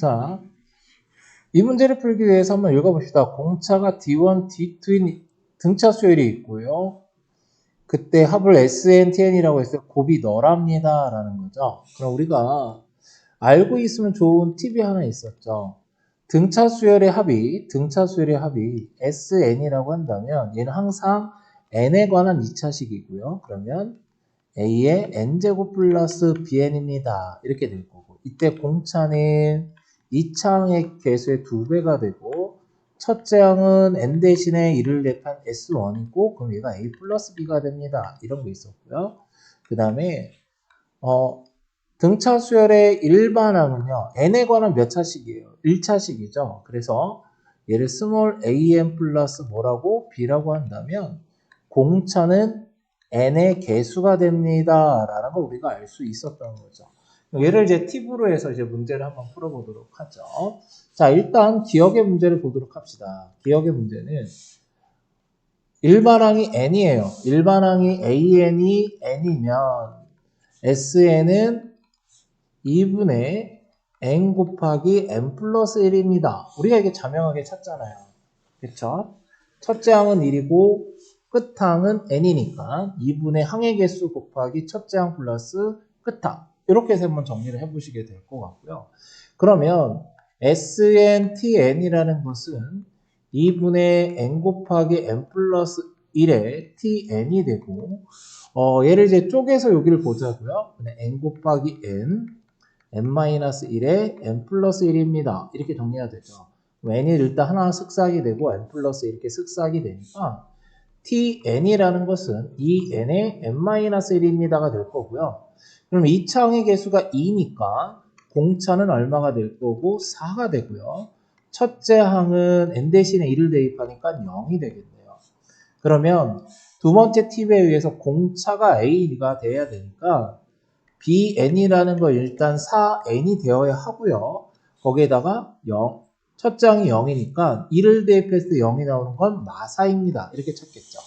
자, 이 문제를 풀기 위해서 한번 읽어봅시다. 공차가 D1, D2인 등차 수열이 있고요. 그때 합을 SNTN이라고 했어요. 곱이 너랍니다. 라는 거죠. 그럼 우리가 알고 있으면 좋은 팁이 하나 있었죠. 등차 수열의 합이, 등차 수열의 합이 SN이라고 한다면 얘는 항상 N에 관한 2차식이고요. 그러면 A의 N제곱 플러스 BN입니다. 이렇게 될 거고. 이때 공차는 2차 항의 개수의 2배가 되고 첫째 항은 n 대신에 1을 대입한 s1이고 그럼 얘가 a 플러스 b가 됩니다. 이런 거 있었고요. 그 다음에 어, 등차 수열의 일반항은요. n에 관한 몇 차식이에요? 1차식이죠. 그래서 얘를 스몰 am 플러스 뭐라고 b라고 한다면 공차는 n의 개수가 됩니다. 라는 걸 우리가 알 수 있었던 거죠. 얘를 이제 팁으로 해서 이제 문제를 한번 풀어보도록 하죠. 자, 일단 기억의 문제를 보도록 합시다. 기억의 문제는 일반항이 n이에요. 일반항이 an이 n이면 sn은 2분의 n 곱하기 n 플러스 1입니다. 우리가 이게 자명하게 찾잖아요. 그쵸? 첫째 항은 1이고 끝항은 n이니까 2분의 항의 개수 곱하기 첫째 항 플러스 끝항. 이렇게 해서 한번 정리를 해보시게 될 것 같고요. 그러면 SNTN이라는 것은 2분의 n 곱하기 n 플러스 1의 tn이 되고 어, 얘를 이제 쪼개서 여기를 보자고요. n 곱하기 n, n-1의 n 플러스 1입니다. 이렇게 정리가 되죠. n이 일단 하나 슥삭이 되고 n 플러스 이렇게 슥삭이 되니까 tn이라는 것은 2n의 n-1입니다가 될 거고요. 그럼 2차 항의 개수가 2니까 공차는 얼마가 될 거고 4가 되고요. 첫째 항은 n 대신에 1을 대입하니까 0이 되겠네요. 그러면 두 번째 팁에 의해서 공차가 a가 돼야 되니까 bn이라는 거 일단 4n이 되어야 하고요. 거기에다가 0, 첫째 항이 0이니까 1을 대입했을 때 0이 나오는 건 마사입니다. 이렇게 찾겠죠.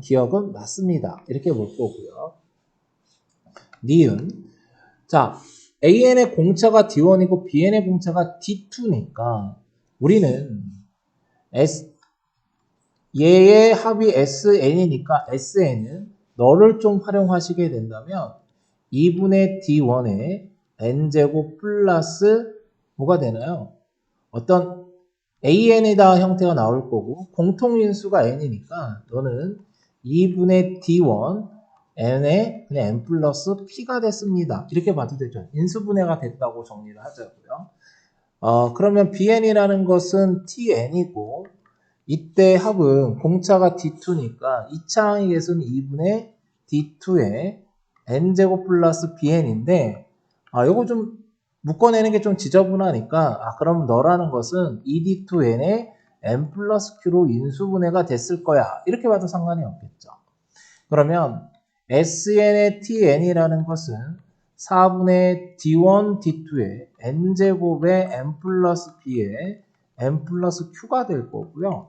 기억은 맞습니다. 이렇게 볼 거고요. 니은. 자, AN의 공차가 D1이고 BN의 공차가 D2니까 우리는 S, 얘의 합이 SN이니까 SN은 너를 좀 활용하시게 된다면 2분의 D1의 N제곱 플러스 뭐가 되나요? 어떤 AN이다 형태가 나올 거고 공통인수가 N이니까 너는 2분의 D1 n의 그냥 n 플러스 p가 됐습니다. 이렇게 봐도 되죠. 인수분해가 됐다고 정리를 하자고요. 어, 그러면 bn이라는 것은 tn이고 이때 합은 공차가 d2니까 2차 항의 개수는 2분의 d2의 n제곱 플러스 bn인데 아, 요거 좀 묶어내는 게 좀 지저분하니까 아, 그럼 너라는 것은 2d2n의 n 플러스 q로 인수분해가 됐을 거야. 이렇게 봐도 상관이 없겠죠. 그러면 SN의 TN이라는 것은 4분의 D1, D2의 N제곱의 N 플러스 B의 N 플러스 Q가 될 거고요.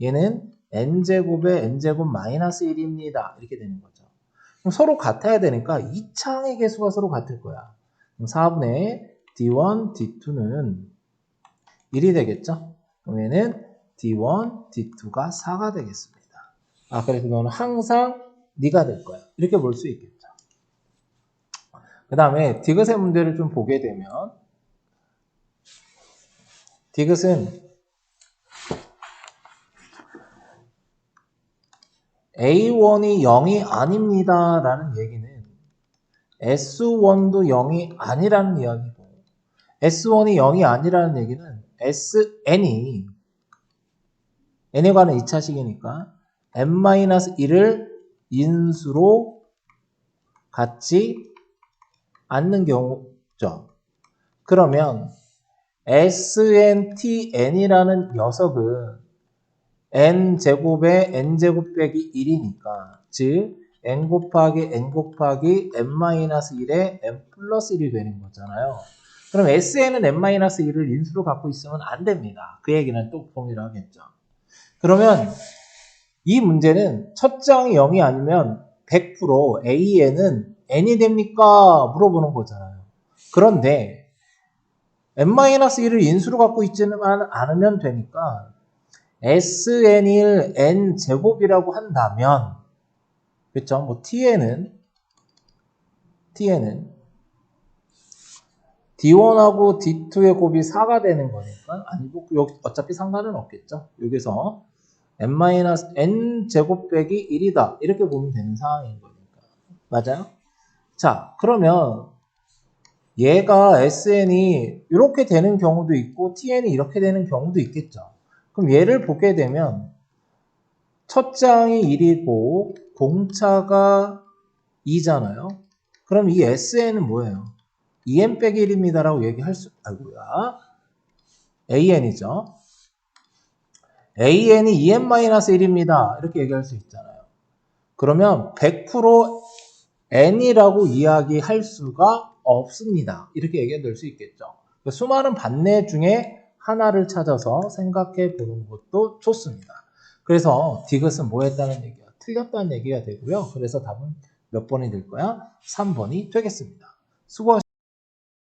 얘는 N제곱의 N제곱 마이너스 1입니다. 이렇게 되는 거죠. 그럼 서로 같아야 되니까 2차항의 개수가 서로 같을 거야. 그럼 4분의 D1, D2는 1이 되겠죠? 얘는 D1, D2가 4가 되겠습니다. 아, 그래서 너는 항상 네가 될 거야. 이렇게 볼 수 있겠죠. 그 다음에 디귿의 문제를 좀 보게 되면 디귿은 A1이 0이 아닙니다 라는 얘기는 S1도 0이 아니라는 이야기고 S1이 0이 아니라는 얘기는 SN이 n에 관한 2차식이니까 n-1을 인수로 갖지 않는 경우죠. 그러면 SNTN이라는 녀석은 n제곱에 n제곱 빼기 1이니까 즉 n 곱하기 n 곱하기 n-1의 n 플러스 1이 되는 거잖아요. 그럼 SN은 n-1을 인수로 갖고 있으면 안 됩니다. 그 얘기는 또 동일하겠죠. 그러면 이 문제는 첫 장이 0이 아니면 100% AN은 n이 됩니까? 물어보는 거잖아요. 그런데 n-1을 인수로 갖고 있지는 않으면 되니까 sn을 n 제곱이라고 한다면 그렇죠? 뭐 tn은 tn은 d1하고 d2의 곱이 4가 되는 거니까 아니 뭐 여기 어차피 상관은 없겠죠. 여기서 n-n 제곱 빼기 1이다 이렇게 보면 되는 상황인 거니까 맞아요? 자 그러면 얘가 sn이 이렇게 되는 경우도 있고 tn이 이렇게 되는 경우도 있겠죠. 그럼 얘를 보게 되면 첫 장이 1이고 공차가 2잖아요. 그럼 이 sn은 뭐예요? 2n 빼기 1입니다라고 얘기할 수, 아이고야. an이죠. an이 2n-1입니다. 이렇게 얘기할 수 있잖아요. 그러면 100% n이라고 이야기할 수가 없습니다. 이렇게 얘기가 될수 있겠죠. 수많은 반내 중에 하나를 찾아서 생각해 보는 것도 좋습니다. 그래서 디귿은 뭐 했다는 얘기야? 틀렸다는 얘기가 되고요. 그래서 답은 몇 번이 될 거야? 3번이 되겠습니다. 수고하셨습니다.